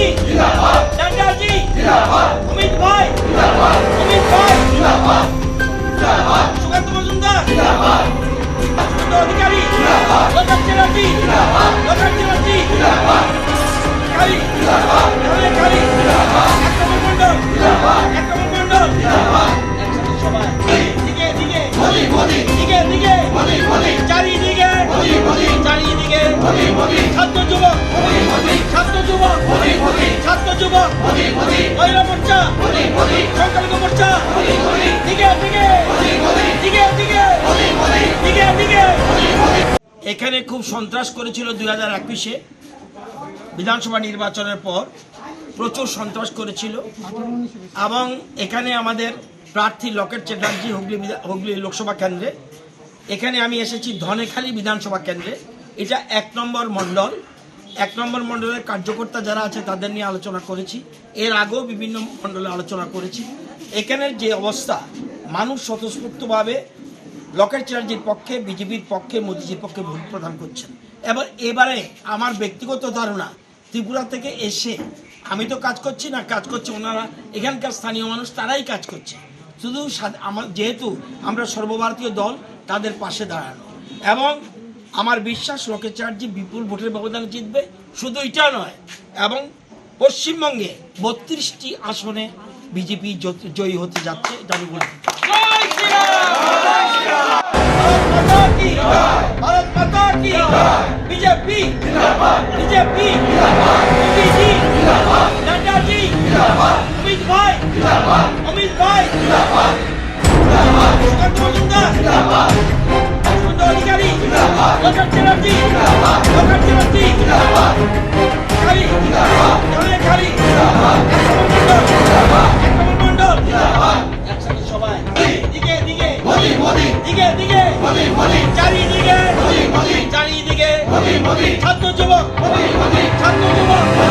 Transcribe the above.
जी जिंदाबाद डंडा जी जिंदाबाद अमित भाई जिंदाबाद अमित भाई जिंदाबाद जिंदाबाद सुगंध मजुमदार जिंदाबाद सुगंध अधिकारी जिंदाबाद रजत चटर्जी जिंदाबाद रजत चटर्जी जिंदाबाद এখানে খুব সন্ত্রাস করেছিল দুই হাজার একুশে বিধানসভা নির্বাচনের পর। প্রচুর সন্ত্রাস করেছিল। এবং এখানে আমাদের প্রার্থী লকেট চ্যাটার্জি, হুগলি হুগলি লোকসভা কেন্দ্রে। এখানে আমি এসেছি ধনেখালী বিধানসভা কেন্দ্রে। এটা এক নম্বর মণ্ডল। এক নম্বর মণ্ডলের কার্যকর্তা যারা আছে, তাদের নিয়ে আলোচনা করেছি। এর আগেও বিভিন্ন মণ্ডলে আলোচনা করেছি। এখানের যে অবস্থা, মানুষ স্বতঃস্ফূর্তভাবে লকেট চ্যাটার্জির পক্ষে, বিজেপির পক্ষে, মোদিজির পক্ষে ভোট প্রদান করছেন। এবার এবারে আমার ব্যক্তিগত ধারণা, ত্রিপুরা থেকে এসে আমি তো কাজ করছি না, কাজ করছে ওনারা, এখানকার স্থানীয় মানুষ তারাই কাজ করছে। শুধু আমার যেহেতু আমরা সর্বভারতীয় দল, তাদের পাশে দাঁড়ানো। এবং আমার বিশ্বাস রকেচার্জি বিপুল ভোটের ব্যবধানে জিতবে শুধু এটা নয় এবং পশ্চিমবঙ্গে বত্রিশটি আসনে বিজেপি জয়ী হতে যাচ্ছে এটা আমি বলি অমিত ভাই অমিত ভাই দিকে দিকে। চারিদিকে চারিদিকে। ছাত্র যুবক ছাত্র যুবক ছাত্র যুবক।